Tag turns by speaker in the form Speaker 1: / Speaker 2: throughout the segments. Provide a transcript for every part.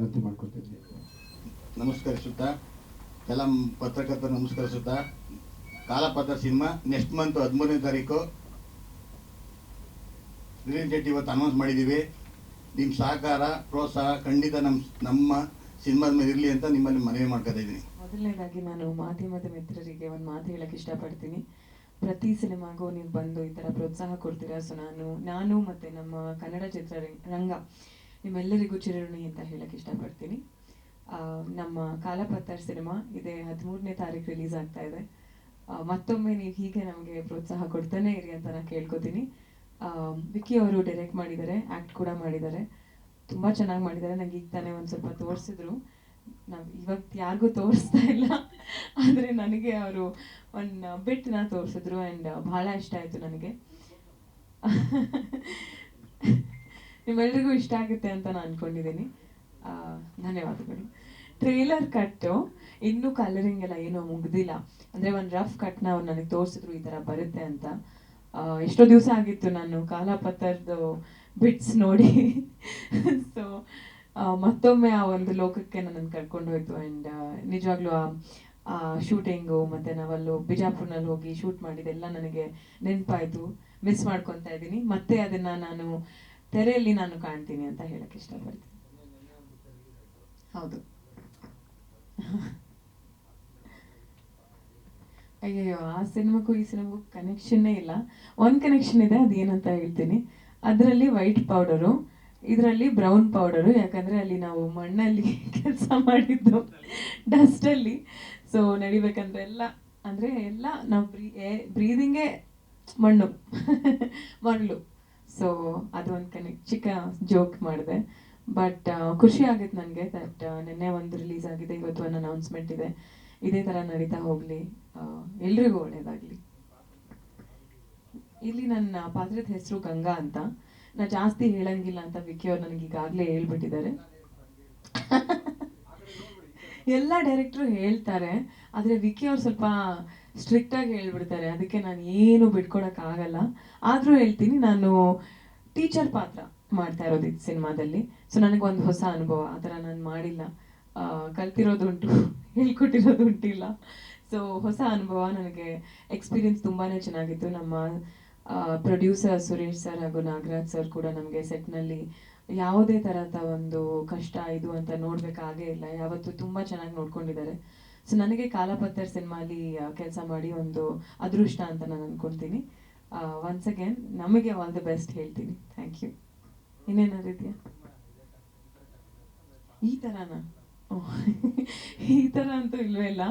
Speaker 1: ವಿನಂತಿ ಮಾಡ್ಕೊತಿದ್ದೀನಿ
Speaker 2: ನಮಸ್ಕರಿಸುತ್ತಾ ಎಲ್ಲ ಪತ್ರಕರ್ತರು ನಮಸ್ಕರಿಸುತ್ತಾ, ಕಾಲಪತ್ರ ಸಿನಿಮಾ ನೆಕ್ಸ್ಟ್ ಮಂತ್ ಹದಿಮೂರನೇ ತಾರೀಕು. ರಿಲೀಸ್ ಡೇಟ್ ಇವತ್ತು ಅನೌನ್ಸ್ ಮಾಡಿದ್ದೀವಿ. ನಿಮ್ಮ ಸಹಕಾರ, ಪ್ರೋತ್ಸಾಹ ಖಂಡಿತ ನಮ್ಮ ನಮ್ಮ ಸಿನಿಮಾದ ಮೇಲೆ ಇರಲಿ ಅಂತ ನಿಮ್ಮಲ್ಲಿ ಮನವಿ ಮಾಡ್ಕೊತಾ ಇದ್ದೀನಿ.
Speaker 3: ಮೊದಲನೇದಾಗಿ ನಾನು ಮಾಧ್ಯಮದ ಮಿತ್ರರಿಗೆ ಒಂದು ಮಾತು ಹೇಳಕ್ಕೆ ಇಷ್ಟಪಡ್ತೀನಿ. ಪ್ರತಿ ಸಿನಿಮಾಗೂ ನೀವು ಬಂದು ಈ ಥರ ಪ್ರೋತ್ಸಾಹ ಕೊಡ್ತೀರಾ? ಸೊ ನಾನು ನಾನು ಮತ್ತು ನಮ್ಮ ಕನ್ನಡ ಚಿತ್ರರಂಗ ನಿಮ್ಮೆಲ್ಲರಿಗೂ ಚಿರಋಣಿ ಅಂತ ಹೇಳಕ್ಕೆ ಇಷ್ಟಪಡ್ತೀನಿ. ನಮ್ಮ ಕಾಲಪತ್ತರ್ ಸಿನಿಮಾ ಇದೇ ಹದಿಮೂರನೇ ತಾರೀಕು ರಿಲೀಸ್ ಆಗ್ತಾ ಇದೆ. ಮತ್ತೊಮ್ಮೆ ನೀವು ಹೀಗೆ ನಮಗೆ ಪ್ರೋತ್ಸಾಹ ಕೊಡ್ತಾನೆ ಇರಿ ಅಂತ ನಾನು ಕೇಳ್ಕೊತೀನಿ. ವಿಕ್ಕಿ ಅವರು ಡೈರೆಕ್ಟ್ ಮಾಡಿದ್ದಾರೆ ಆ್ಯಕ್ಟ್ ಕೂಡ ಮಾಡಿದ್ದಾರೆ. ತುಂಬ ಚೆನ್ನಾಗಿ ಮಾಡಿದ್ದಾರೆ. ನಂಗೆ ಈಗ ತಾನೇ ಒಂದು ಸ್ವಲ್ಪ ತೋರಿಸಿದ್ರು. ನಾವು ಇವಾಗ ಯಾರಿಗೂ ತೋರಿಸ್ತಾ ಇಲ್ಲ. ಆದರೆ ನನಗೆ ಅವರು ಒಂದು ಬಿಟ್ನ ತೋರಿಸಿದ್ರು ಆ್ಯಂಡ್ ಭಾಳ ಇಷ್ಟ ಆಯಿತು ನನಗೆ. ನಿಮ್ಮೆಲ್ರಿಗೂ ಇಷ್ಟ ಆಗುತ್ತೆ ಅಂತ ನಾನು ಆ, ಧನ್ಯವಾದಗಳು. ಟ್ರೇಲರ್ ಕಟ್ಟು ಇನ್ನೂ ಕಲರಿಂಗ್ ಎಲ್ಲ ಏನೋ ಮುಗ್ದಿಲ್ಲ. ಅಂದರೆ ಒಂದು ರಫ್ ಕಟ್ನ ಅವ್ರು ನನಗೆ ತೋರಿಸಿದ್ರು ಈ ಥರ ಬರುತ್ತೆ ಅಂತ. ಎಷ್ಟೋ ದಿವಸ ಆಗಿತ್ತು ನಾನು ಕಾಲಾಪತ್ತರ್ದು ಬಿಟ್ಸ್ ನೋಡಿ. ಸೊ ಮತ್ತೊಮ್ಮೆ ಆ ಒಂದು ಲೋಕಕ್ಕೆ ನನ್ನನ್ನು ಕರ್ಕೊಂಡು ಹೋಯ್ತು. ಆ್ಯಂಡ್ ನಿಜವಾಗ್ಲೂ ಆ ಶೂಟಿಂಗು ಮತ್ತು ನಾವಲ್ಲೂ ಬಿಜಾಪುರ್ನಲ್ಲಿ ಹೋಗಿ ಶೂಟ್ ಮಾಡಿದೆಲ್ಲ ನನಗೆ ನೆನಪಾಯಿತು. ಮಿಸ್ ಮಾಡ್ಕೊತಾ ಇದ್ದೀನಿ. ಮತ್ತೆ ಅದನ್ನು ನಾನು ತೆರೆಯಲ್ಲಿ ನಾನು ಕಾಣ್ತೀನಿ ಅಂತ ಹೇಳಕ್ ಇಷ್ಟಪಡ್ತೀನಿ. ಹೌದು. ಅಯ್ಯಯ್ಯೋ, ಆ ಸಿನಿಮಾಕ್ಕೂ ಈ ಸಿನಿಮಾಗೂ ಕನೆಕ್ಷನ್ನೇ ಇಲ್ಲ. ಒಂದು ಕನೆಕ್ಷನ್ ಇದೆ, ಅದೇನಂತ ಹೇಳ್ತೀನಿ. ಅದರಲ್ಲಿ ವೈಟ್ ಪೌಡರು ಇದರಲ್ಲಿ ಬ್ರೌನ್ ಪೌಡರು ಯಾಕಂದರೆ ಅಲ್ಲಿ ನಾವು ಮಣ್ಣಲ್ಲಿ ಕೆಲಸ ಮಾಡಿದ್ದು ಡಸ್ಟಲ್ಲಿ ಸೊ ನಡಿಬೇಕಂದ್ರೆ ಎಲ್ಲ, ಅಂದರೆ ಎಲ್ಲ ನಾವು ಬ್ರೀ ಬ್ರೀದಿಂಗೇ ಮಣ್ಣು. ಮರಳು. ಸೊ ಅದೊಂದು ಕನೆಕ್ಟ್ ಚಿಕ್ಕ ಜೋಕ್ ಮಾಡಿದೆ. ಬಟ್ ಖುಷಿ ಆಗಿತ್ತು ನನಗೆ ದಟ್ ನಿನ್ನೆ ಒಂದು ರಿಲೀಸ್ ಆಗಿದೆ, ಇವತ್ತು ಒಂದು ಅನೌನ್ಸ್ಮೆಂಟ್ ಇದೆ. ಇದೇ ಥರ ನಡೀತಾ ಹೋಗಲಿ. ಎಲ್ರಿಗೂ ಒಳ್ಳೆಯದಾಗಲಿ ಇಲ್ಲಿ ನನ್ನ ಪಾತ್ರದ ಹೆಸರು ಗಂಗಾ ಅಂತ. ನಾ ಜಾಸ್ತಿ ಹೇಳಂಗಿಲ್ಲ ಅಂತ ವಿಕಿ ಅವ್ರು ನನಗೆ ಈಗಾಗಲೇ ಹೇಳ್ಬಿಟ್ಟಿದ್ದಾರೆ. ಎಲ್ಲ ಡೈರೆಕ್ಟ್ರು ಹೇಳ್ತಾರೆ. ಆದರೆ ವಿಕಿ ಅವ್ರು ಸ್ವಲ್ಪ ಸ್ಟ್ರಿಕ್ಟ್ ಆಗಿ ಹೇಳ್ಬಿಡ್ತಾರೆ. ಅದಕ್ಕೆ ನಾನು ಏನು ಬಿಟ್ಕೊಡಕ್ ಆಗಲ್ಲ ಆದರೂ ಹೇಳ್ತೀನಿ, ನಾನು ಟೀಚರ್ ಪಾತ್ರ ಮಾಡ್ತಾ ಇರೋದು ಇದು ಸಿನಿಮಾದಲ್ಲಿ. ಸೊ ನನಗೆ ಒಂದು ಹೊಸ ಅನುಭವ. ಆ ಥರ ನಾನು ಮಾಡಿಲ್ಲ. ಕಲ್ತಿರೋದುಂಟು ಹೇಳ್ಕೊಟ್ಟಿರೋದು ಉಂಟಿಲ್ಲ. ಸೊ ಹೊಸ ಅನುಭವ. ನನಗೆ ಎಕ್ಸ್ಪೀರಿಯನ್ಸ್ ತುಂಬಾ ಚೆನ್ನಾಗಿತ್ತು. ನಮ್ಮ ಪ್ರೊಡ್ಯೂಸರ್ ಸುರೇಶ್ ಸರ್ ಹಾಗೂ ನಾಗರಾಜ್ ಸರ್ ಕೂಡ ನಮಗೆ ಸೆಟ್ನಲ್ಲಿ ಯಾವುದೇ ಥರದ ಒಂದು ಕಷ್ಟ, ಇದು ಅಂತ ನೋಡಬೇಕಾಗೇ ಇಲ್ಲ. ಯಾವತ್ತೂ ತುಂಬ ಚೆನ್ನಾಗಿ ನೋಡ್ಕೊಂಡಿದ್ದಾರೆ. ಸೊ ನನಗೆ ಕಾಲಪತ್ತರ್ ಸಿನಿಮಾಲಿ ಕೆಲಸ ಮಾಡಿ ಒಂದು ಅದೃಷ್ಟ ಅಂತ ನಾನು ಅನ್ಕೊಳ್ತೀನಿ ಒನ್ಸ್ ಅಗೇನ್ ನಮಗೆ ಆಲ್ ದ ಬೆಸ್ಟ್ ಹೇಳ್ತೀನಿ. ಥ್ಯಾಂಕ್ ಯು ಇನ್ನೇನಾದ್ರು ಇದೆಯಾ? ಈ ಥರನಾ ಈ ಥರ ಅಂತೂ ಇಲ್ವೇ ಇಲ್ಲ.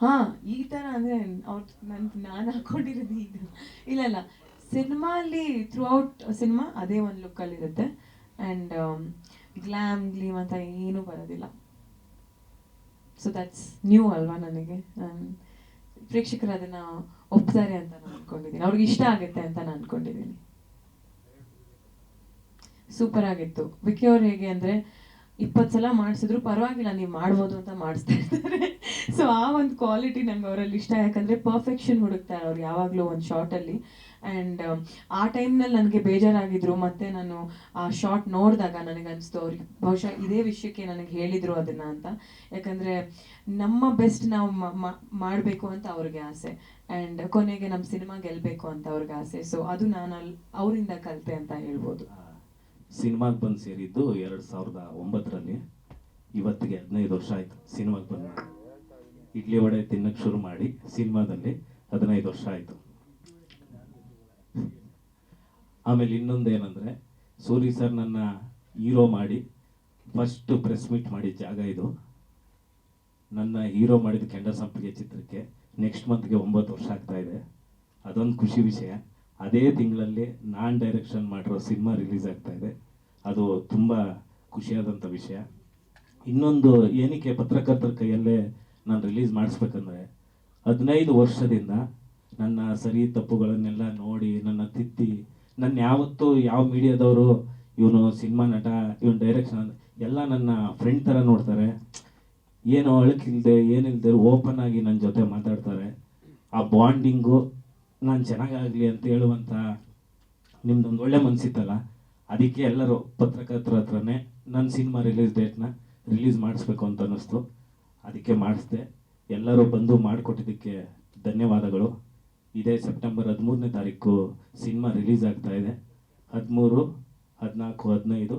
Speaker 3: ಹಾಂ, ಈ ಥರ ಅಂದರೆ ಅವ್ರು, ನನ್, ನಾನು ಹಾಕೊಂಡಿರೋದು ಈಗ ಇಲ್ಲ ಇಲ್ಲ. ಸಿನಿಮಾಲಿ ಥ್ರೂ ಔಟ್ ಸಿನಿಮಾ, ಅದೇ ಒಂದು ಲುಕ್ಕಲ್ಲಿರುತ್ತೆ ಆ್ಯಂಡ್ ಗ್ಲ್ಯಾಮ್ ಗ್ಲೀಮ್ ಅಂತ ಏನೂ ಬರೋದಿಲ್ಲ. ಸೊ ದಟ್ಸ್ ನ್ಯೂ ಅಲ್ವಾ ನನಗೆ? ನಾನ್ ಪ್ರೇಕ್ಷಕರು ಅದನ್ನ ಒಪ್ತಾರೆ ಅಂತ ನಾನು ಅನ್ಕೊಂಡಿದ್ದೀನಿ. ಅವ್ರಿಗೆ ಇಷ್ಟ ಆಗುತ್ತೆ ಅಂತ ನಾನು ಅನ್ಕೊಂಡಿದ್ದೀನಿ. ಸೂಪರ್ ಆಗಿತ್ತು. ವಿಕಿ ಅವ್ರು ಹೇಗೆ ಅಂದ್ರೆ, ಇಪ್ಪತ್ತು ಸಲ ಮಾಡಿಸಿದ್ರು ಪರವಾಗಿಲ್ಲ, ನೀವು ಮಾಡ್ಬೋದು ಅಂತ ಮಾಡಿಸ್ತಾ ಇರ್ತಾರೆ ಸೊ ಆ ಒಂದು ಕ್ವಾಲಿಟಿ ನಂಗೆ ಅವರಲ್ಲಿ ಇಷ್ಟ. ಯಾಕಂದ್ರೆ ಪರ್ಫೆಕ್ಷನ್ ಹುಡುಕ್ತಾರೆ ಅವ್ರು ಯಾವಾಗಲೂ ಒಂದು ಶಾರ್ಟಲ್ಲಿ ಆ್ಯಂಡ್ ಆ ಟೈಮ್ನಲ್ಲಿ ನನಗೆ ಬೇಜಾರಾಗಿದ್ರು. ಮತ್ತೆ ನಾನು ಆ ಶಾರ್ಟ್ ನೋಡಿದಾಗ ನನಗೆ ಅನಿಸ್ತು, ಅವ್ರಿಗೆ ಬಹುಶಃ ಇದೇ ವಿಷಯಕ್ಕೆ ನನಗೆ ಹೇಳಿದರು ಅದನ್ನು ಅಂತ. ಯಾಕಂದರೆ ನಮ್ಮ ಬೆಸ್ಟ್ ನಾವು ಮಾಡಬೇಕು ಅಂತ ಅವ್ರಿಗೆ ಆಸೆ. ಆ್ಯಂಡ್ ಕೊನೆಗೆ ನಮ್ಮ ಸಿನಿಮಾ ಗೆಲ್ಲಬೇಕು ಅಂತ ಅವ್ರಿಗೆ ಆಸೆ. ಸೊ ಅದು ನಾನು ಅಲ್ಲಿ ಅವರಿಂದ ಕಲಿತೆ ಅಂತ ಹೇಳ್ಬೋದು.
Speaker 4: ಸಿನಿಮಾಗೆ ಬಂದು ಸೇರಿದ್ದು ಎರಡು ಸಾವಿರದ ಒಂಬತ್ತರಲ್ಲಿ. ಇವತ್ತಿಗೆ ಹದಿನೈದು ವರ್ಷ ಆಯಿತು ಸಿನಿಮಾಗೆ ಬಂದು ಇಡ್ಲಿ ವಡೆ ತಿನ್ನಕ್ಕೆ ಶುರು ಮಾಡಿ ಸಿನಿಮಾದಲ್ಲಿ ಹದಿನೈದು ವರ್ಷ ಆಯಿತು. ಆಮೇಲೆ ಇನ್ನೊಂದು ಏನಂದರೆ ಸೂರಿ ಸರ್ ನನ್ನ ಹೀರೋ ಮಾಡಿ ಫಸ್ಟ್ ಪ್ರೆಸ್ ಮೀಟ್ ಮಾಡಿದ ಜಾಗ ಇದು. ನನ್ನ ಹೀರೋ ಮಾಡಿದ ಕೆಂಡ ಸಂಪಿಗೆ ಚಿತ್ರಕ್ಕೆ ನೆಕ್ಸ್ಟ್ ಮಂತ್ಗೆ ಒಂಬತ್ತು ವರ್ಷ ಆಗ್ತಾ ಇದೆ. ಅದೊಂದು ಖುಷಿ ವಿಷಯ. ಅದೇ ತಿಂಗಳಲ್ಲಿ ನಾನ್ ಡೈರೆಕ್ಷನ್ ಮಾಡಿರೋ ಸಿನಿಮಾ ರಿಲೀಸ್ ಆಗ್ತಾ ಇದೆ. ಅದು ತುಂಬ ಖುಷಿಯಾದಂಥ ವಿಷಯ. ಇನ್ನೊಂದು ಏನಕ್ಕೆ ಪತ್ರಕರ್ತರ ಕೈಯಲ್ಲೇ ನಾನು ರಿಲೀಸ್ ಮಾಡಿಸ್ಬೇಕಂದ್ರೆ ಹದಿನೈದು ವರ್ಷದಿಂದ ನನ್ನ ಸರಿ ತಪ್ಪುಗಳನ್ನೆಲ್ಲ ನೋಡಿ ನನ್ನ ತಿದ್ದಿ ನನ್ನ ಯಾವತ್ತೂ ಯಾವ ಮೀಡಿಯಾದವರು ಇವನು ಸಿನಿಮಾ ನಟ, ಇವನು ಡೈರೆಕ್ಷನ್ ಎಲ್ಲ ನನ್ನ ಫ್ರೆಂಡ್ ಥರ ನೋಡ್ತಾರೆ. ಏನೋ ಅಳಕಿಲ್ದೆ ಏನಿಲ್ಲದೆ ಓಪನ್ ಆಗಿ ನನ್ನ ಜೊತೆ ಮಾತಾಡ್ತಾರೆ. ಆ ಬಾಂಡಿಂಗು ನಾನು ಚೆನ್ನಾಗಾಗಲಿ ಅಂತ ಹೇಳುವಂಥ ನಿಮ್ದೊಂದು ಒಳ್ಳೆ ಮನಸ್ಸಿತ್ತಲ್ಲ ಅದಕ್ಕೆ ಎಲ್ಲರೂ ಪತ್ರಕರ್ತರ ಹತ್ರನೇ ನನ್ನ ಸಿನಿಮಾ ರಿಲೀಸ್ ಡೇಟ್ನ ರಿಲೀಸ್ ಮಾಡಿಸ್ಬೇಕು ಅಂತ ಅನ್ನಿಸ್ತು. ಅದಕ್ಕೆ ಮಾಡಿಸ್ದೆ. ಎಲ್ಲರೂ ಬಂದು ಮಾಡಿಕೊಟ್ಟಿದ್ದಕ್ಕೆ ಧನ್ಯವಾದಗಳು. ಇದೇ ಸೆಪ್ಟೆಂಬರ್ ಹದಿಮೂರನೇ ತಾರೀಕು ಸಿನಿಮಾ ರಿಲೀಸ್ ಆಗ್ತಾ ಇದೆ. ಹದಿಮೂರು, ಹದಿನಾಲ್ಕು, ಹದಿನೈದು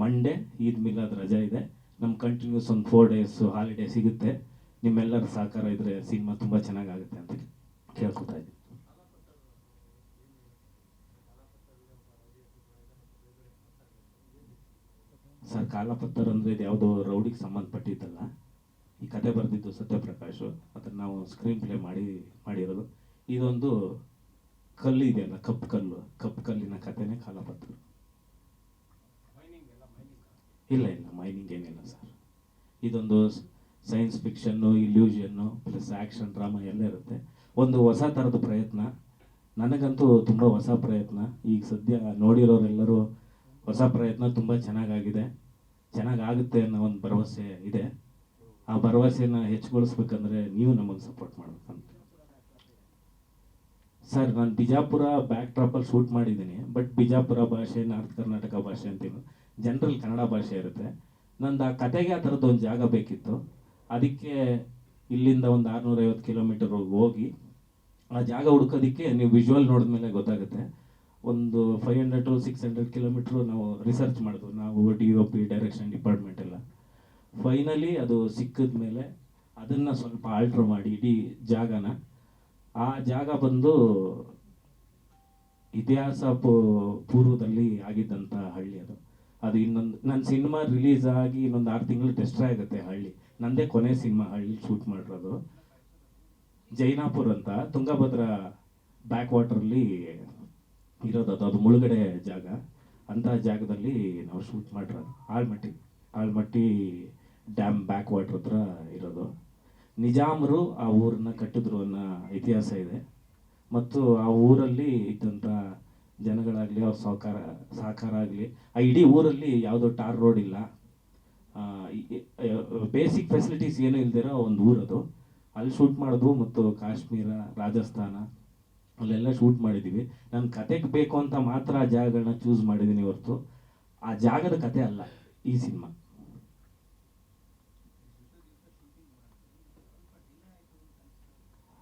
Speaker 4: ಮಂಡೇ ಈದ್ ಮಿಲಾದ್ ರಜಾ ಇದೆ. ನಮ್ಮ ಕಂಟಿನ್ಯೂಸ್ ಒಂದು ಫೋರ್ ಡೇಸ್ ಹಾಲಿಡೇ ಸಿಗುತ್ತೆ. ನಿಮ್ಮೆಲ್ಲರ ಸಹಕಾರ ಇದ್ರೆ ಸಿನಿಮಾ ತುಂಬ ಚೆನ್ನಾಗಾಗುತ್ತೆ ಅಂತ ಕೇಳ್ಕೊತಾ ಇದ್ದೀನಿ. ಸರ್, ಕಾಲಪತ್ತರ್ ಅಂದರೆ ಇದು ಯಾವುದೋ ರೌಡಿಗೆ ಸಂಬಂಧಪಟ್ಟಿದ್ದಲ್ಲ ಈ ಕತೆ ಬರೆದಿದ್ದು ಸತ್ಯಪ್ರಕಾಶು. ಅದನ್ನು ನಾವು ಸ್ಕ್ರೀನ್ ಪ್ಲೇ ಮಾಡಿ, ಮಾಡಿರೋದು. ಇದೊಂದು ಕಲ್ಲು ಇದೆಯಲ್ಲ, ಕಪ್ಪು ಕಲ್ಲು, ಕಪ್ಪು ಕಲ್ಲಿನ ಕಥೆನೇ ಕಾಲಪತ್ರ ಇಲ್ಲ ಇಲ್ಲ ಮೈನಿಂಗ್ ಏನಿಲ್ಲ ಸರ್ ಇದೊಂದು science fiction illusion plus action drama ಎಲ್ಲ ಇರುತ್ತೆ. ಒಂದು ಹೊಸ ಥರದ ಪ್ರಯತ್ನ. ನನಗಂತೂ ತುಂಬ ಹೊಸ ಪ್ರಯತ್ನ. ಈಗ ಸದ್ಯ ನೋಡಿರೋರೆಲ್ಲರೂ ಹೊಸ ಪ್ರಯತ್ನ ತುಂಬ ಚೆನ್ನಾಗಾಗಿದೆ. ಚೆನ್ನಾಗಾಗುತ್ತೆ ಅನ್ನೋ ಒಂದು ಭರವಸೆ ಇದೆ. ಆ ಭರವಸೆನ ಹೆಚ್ಚುಗೊಳಿಸ್ಬೇಕಂದ್ರೆ ನೀವು ನಮಗೆ ಸಪೋರ್ಟ್ ಮಾಡ್ಬೇಕಂತ. ಸರ್, ನಾನು ಬಿಜಾಪುರ ಬ್ಯಾಕ್ ಟ್ರಾಪಲ್ಲಿ ಶೂಟ್ ಮಾಡಿದ್ದೀನಿ. ಬಟ್ ಬಿಜಾಪುರ ಭಾಷೆ ನಾರ್ತ್ ಕರ್ನಾಟಕ ಭಾಷೆ ಅಂತೀನಿ ಜನರಲ್ ಕನ್ನಡ ಭಾಷೆ ಇರುತ್ತೆ. ನಂದು ಆ ಕತೆಗೆ ಆ ಥರದ್ದು ಒಂದು ಜಾಗ ಬೇಕಿತ್ತು. ಅದಕ್ಕೆ ಇಲ್ಲಿಂದ ಒಂದು ಆರುನೂರೈವತ್ತು ಕಿಲೋಮೀಟರ್ ಹೋಗಿ ಆ ಜಾಗ ಹುಡ್ಕೋದಕ್ಕೆ ನೀವು ವಿಜುವಲ್ ನೋಡಿದ್ಮೇಲೆ ಗೊತ್ತಾಗುತ್ತೆ. ಒಂದು five hundred to six hundred kilometre ನಾವು ರಿಸರ್ಚ್ ಮಾಡಿದ್ವು. ನಾವು D O P direction department ಎಲ್ಲ. ಫೈನಲಿ ಅದು ಸಿಕ್ಕಿದ ಮೇಲೆ ಅದನ್ನು ಸ್ವಲ್ಪ ಆಲ್ಟ್ರ್ ಮಾಡಿ ಇಡೀ ಜಾಗನ ಆ ಜಾಗ ಬಂದು ಇತಿಹಾಸ ಪೂರ್ವದಲ್ಲಿ ಆಗಿದ್ದಂಥ ಹಳ್ಳಿ ಅದು. ಅದು ಇನ್ನೊಂದು ನನ್ನ ಸಿನಿಮಾ ರಿಲೀಸ್ ಆಗಿ ಇನ್ನೊಂದು ಆರು ತಿಂಗಳು ಟೆಸ್ಟ್ ಆಗುತ್ತೆ ಹಳ್ಳಿ. ನಂದೇ ಕೊನೆ ಸಿನಿಮಾ ಹಳ್ಳಿ ಶೂಟ್ ಮಾಡಿರೋದು. ಜೈನಾಪುರ್ ಅಂತ ತುಂಗಭದ್ರಾ ಬ್ಯಾಕ್ ವಾಟರ್ಲಿ ಇರೋದು ಅದು. ಅದು ಮುಳುಗಡೆ ಜಾಗ. ಅಂಥ ಜಾಗದಲ್ಲಿ ನಾವು ಶೂಟ್ ಮಾಡಿರೋದು. Almatti. Almatti dam back water ಹತ್ರ ಇರೋದು. ನಿಜಾಮರು ಆ ಊರನ್ನ ಕಟ್ಟಿದ್ರು ಅನ್ನೋ ಇತಿಹಾಸ ಇದೆ. ಮತ್ತು ಆ ಊರಲ್ಲಿ ಇದ್ದಂಥ ಜನಗಳಾಗಲಿ, ಅವ್ರ ಸಹಕಾರ ಸಹಕಾರ ಆಗಲಿ, ಆ ಇಡೀ ಊರಲ್ಲಿ ಯಾವುದೋ ಟಾರ್ ರೋಡ್ ಇಲ್ಲ. ಬೇಸಿಕ್ ಫೆಸಿಲಿಟೀಸ್ ಏನೂ ಇಲ್ದಿರೋ ಒಂದು ಊರದು. ಅಲ್ಲಿ ಶೂಟ್ ಮಾಡೋದು ಮತ್ತು ಕಾಶ್ಮೀರ, ರಾಜಸ್ಥಾನ, ಅಲ್ಲೆಲ್ಲ ಶೂಟ್ ಮಾಡಿದ್ದೀವಿ ನನ್ನ ಕತೆಗೆ ಬೇಕು ಅಂತ ಮಾತ್ರ ಆ ಜಾಗಗಳನ್ನ ಚೂಸ್ ಮಾಡಿದ್ದೀನಿ ಹೊರತು. ಆ ಜಾಗದ ಕತೆ ಅಲ್ಲ, ಈ ಸಿನಿಮಾ.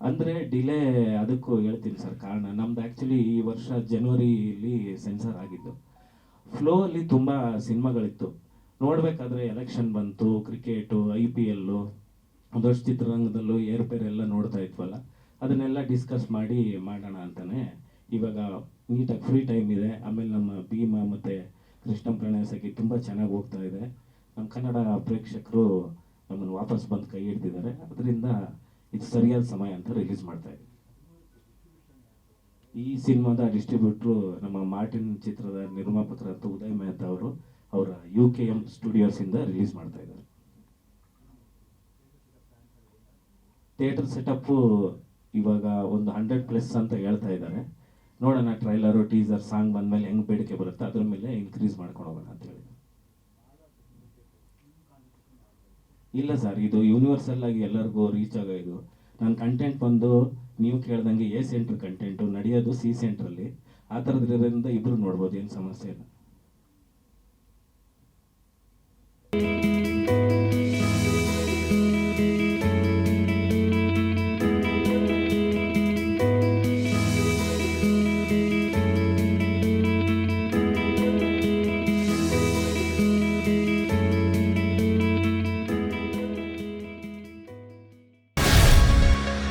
Speaker 4: ಅಂದರೆ ಡಿಲೇ ಅದಕ್ಕೂ ಹೇಳ್ತೀನಿ ಸರ್ ಕಾರಣ. ನಮ್ದು ಆ್ಯಕ್ಚುಲಿ ಈ ವರ್ಷ ಜನವರಿಲಿ ಸೆನ್ಸರ್ ಆಗಿದ್ದು. ಫ್ಲೋ ಅಲ್ಲಿ ತುಂಬ ಸಿನಿಮಾಗಳಿತ್ತು. ನೋಡಬೇಕಾದ್ರೆ ಎಲೆಕ್ಷನ್ ಬಂತು ಕ್ರಿಕೆಟು ಐ ಪಿ ಎಲ್ಲು ಒಂದಷ್ಟು ಚಿತ್ರರಂಗದಲ್ಲೂ ಏರ್ಪೇರ್ ಎಲ್ಲ ನೋಡ್ತಾ ಇದ್ವಲ್ಲ. ಅದನ್ನೆಲ್ಲ ಡಿಸ್ಕಸ್ ಮಾಡಿ ಮಾಡೋಣ ಅಂತಲೇ ಇವಾಗ ನೀಟಾಗಿ ಫ್ರೀ ಟೈಮ್ ಇದೆ. ಆಮೇಲೆ ನಮ್ಮ ಭೀಮ ಮತ್ತು ಕೃಷ್ಣ ಪ್ರಣಯ ಸಖಿ ತುಂಬ ಚೆನ್ನಾಗಿ ಹೋಗ್ತಾ ಇದೆ. ನಮ್ಮ ಕನ್ನಡ ಪ್ರೇಕ್ಷಕರು ನಮ್ಮನ್ನು ವಾಪಸ್ ಬಂದು ಕೈ ಹಿಡ್ದಿದ್ದಾರೆ. ಅದರಿಂದ ಇದು ಸರಿಯಾದ ಸಮಯ ಅಂತ ರಿಲೀಸ್ ಮಾಡ್ತಾ ಇದೆ ಈ ಸಿನಿಮಾದ ಡಿಸ್ಟ್ರಿಬ್ಯೂಟ್ರು ನಮ್ಮ ಮಾರ್ಟಿನ್ ಚಿತ್ರದ ನಿರ್ಮಾಪಕರಂತ ಉದಯ್ ಮೆಹ್ತಾ ಅವರು ಅವರ ಯು ಕೆ ಎಂ ಸ್ಟುಡಿಯೋಸಿಂದ ರಿಲೀಸ್ ಮಾಡ್ತಾ ಇದ್ದಾರೆ. ಥಿಯೇಟರ್ ಸೆಟಪ್ಪು ಇವಾಗ ಒಂದು ಹಂಡ್ರೆಡ್ ಪ್ಲಸ್ ಅಂತ ಹೇಳ್ತಾ ಇದ್ದಾರೆ. ನೋಡೋಣ ಟ್ರೈಲರು ಟೀಸರ್ ಸಾಂಗ್ ಬಂದಮೇಲೆ ಹೆಂಗೆ ಬೇಡಿಕೆ ಬರುತ್ತೆ, ಅದ್ರ ಮೇಲೆ ಇನ್ಕ್ರೀಸ್ ಮಾಡ್ಕೊಂಡು ಹೋಗೋಣ ಅಂತ ಹೇಳಿ ಇಲ್ಲ ಸರ್, ಇದು ಯೂನಿವರ್ಸಲ್ ಆಗಿ ಎಲ್ಲರಿಗೂ ರೀಚ್ ಆಗೋ ಇದು. ನನ್ನ ಕಂಟೆಂಟ್ ಬಂದು ನೀವು ಕೇಳ್ದಂಗೆ ಎ ಸೆಂಟ್ರ್ ಕಂಟೆಂಟು ನಡೆಯೋದು ಸಿ ಸೆಂಟ್ರಲ್ಲಿ ಆ ಥರದ್ರಿಂದ ಇಬ್ಬರು ನೋಡ್ಬೋದು, ಏನು ಸಮಸ್ಯೆ ಇಲ್ಲ.